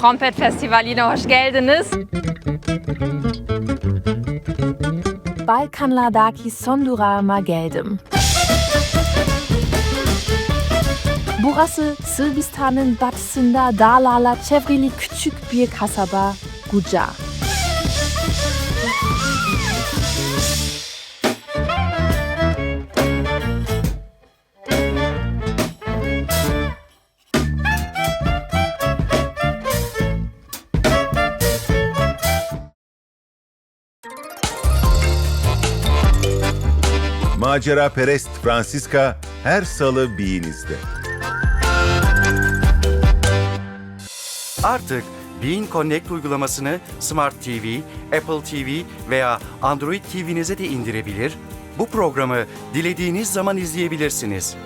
Trompet Festival Linaus-Geldenes. Balkanladaki Sondura Mageldem. Burası Silvistanen, batısında Dalala, çevrili küçük bir kasaba Guca. Macera perest Francisca her salı Bean'izde. Artık Bean Connect uygulamasını Smart TV, Apple TV veya Android TV'nize de indirebilir, bu programı dilediğiniz zaman izleyebilirsiniz.